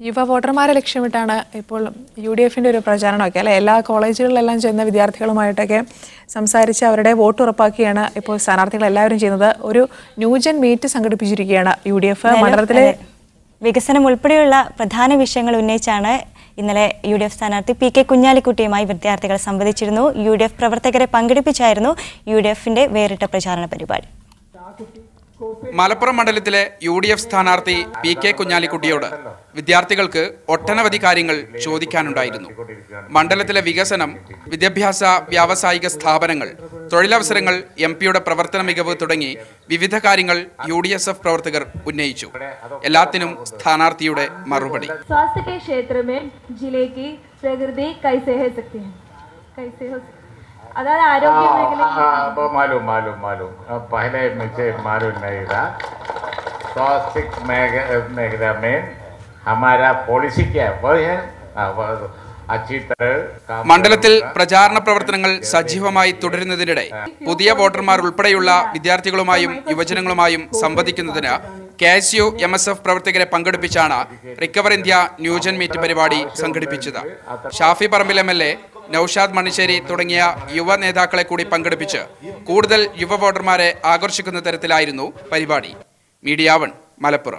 യുവ വോട്ടർമാരെ ലക്ഷ്യമിട്ടാണ് ഇപ്പോൾ യു ഡി എഫിന്റെ ഒരു പ്രചാരണമൊക്കെ അല്ലെ? എല്ലാ കോളേജുകളിലെല്ലാം ചെന്ന വിദ്യാർത്ഥികളുമായിട്ടൊക്കെ സംസാരിച്ച് അവരുടെ വോട്ട് ഉറപ്പാക്കിയാണ് ഇപ്പോൾ സ്ഥാനാർത്ഥികൾ എല്ലാവരും ചെയ്യുന്നത്. ഒരു ന്യൂജൻ മീറ്റ് സംഘടിപ്പിച്ചിരിക്കുകയാണ് യു ഡി എഫ് മണ്ഡലത്തിലെ വികസനം ഉൾപ്പെടെയുള്ള പ്രധാന വിഷയങ്ങൾ ഉന്നയിച്ചാണ് ഇന്നലെ യു ഡി എഫ് സ്ഥാനാർത്ഥി പി കെ കുഞ്ഞാലിക്കുട്ടിയുമായി വിദ്യാർത്ഥികൾ സംവദിച്ചിരുന്നു. യു ഡി എഫ് പ്രവർത്തകരെ പങ്കെടുപ്പിച്ചായിരുന്നു യു ഡി എഫിന്റെ വേറിട്ട പ്രചാരണ പരിപാടി. മലപ്പുറം മണ്ഡലത്തിലെ യു ഡി എഫ് സ്ഥാനാർത്ഥി പി കെ കുഞ്ഞാലിക്കുട്ടിയോട് വിദ്യാർത്ഥികൾക്ക് ഒട്ടനവധി കാര്യങ്ങൾ ചോദിക്കാനുണ്ടായിരുന്നു മണ്ഡലത്തിലെ വികസനം വിദ്യാഭ്യാസ വ്യാവസായിക സ്ഥാപനങ്ങൾ തൊഴിലവസരങ്ങൾ എം പിയുടെ പ്രവർത്തന മികവ് തുടങ്ങി വിവിധ കാര്യങ്ങൾ യു ഡി എസ് എഫ് പ്രവർത്തകർ ഉന്നയിച്ചു എല്ലാത്തിനും സ്ഥാനാർത്ഥിയുടെ മറുപടി स्वास्थ्य के क्षेत्र में जिले की प्रगति कैसे है सकती है कैसे हो अगर आरोग्य मेखला हाँ, वो मालूम मालूम मालूम अब पहले मुझे मालूम नहीं था स्वास्थ्य मेघला में हमारा पॉलिसी क्या है वो है हाँ, वो अच्छी तरह काम മണ്ഡലത്തിൽ പ്രചാരണ പ്രവർത്തനങ്ങൾ സജീവമായി തുടരുന്നതിനിടെ പുതിയ വോട്ടർമാർ ഉൾപ്പെടെയുള്ള വിദ്യാർത്ഥികളുമായും യുവജനങ്ങളുമായും സംവദിക്കുന്നതിന് K S U M S F പ്രവർത്തകരെ പങ്കെടുപ്പിച്ചാണ് റിക്കവർ ഇന്ത്യ ന്യൂജൻ മീറ്റ് പരിപാടി സംഘടിപ്പിച്ചത് Shafi Parambil M L A Noushad Manisseri തുടങ്ങിയ യുവ നേതാക്കളെ കൂടി പങ്കെടുപ്പിച്ച് കൂടുതൽ യുവ വോട്ടർമാരെ ആകർഷിക്കുന്ന തരത്തിലായിരുന്നു പരിപാടി. Media One Malappuram.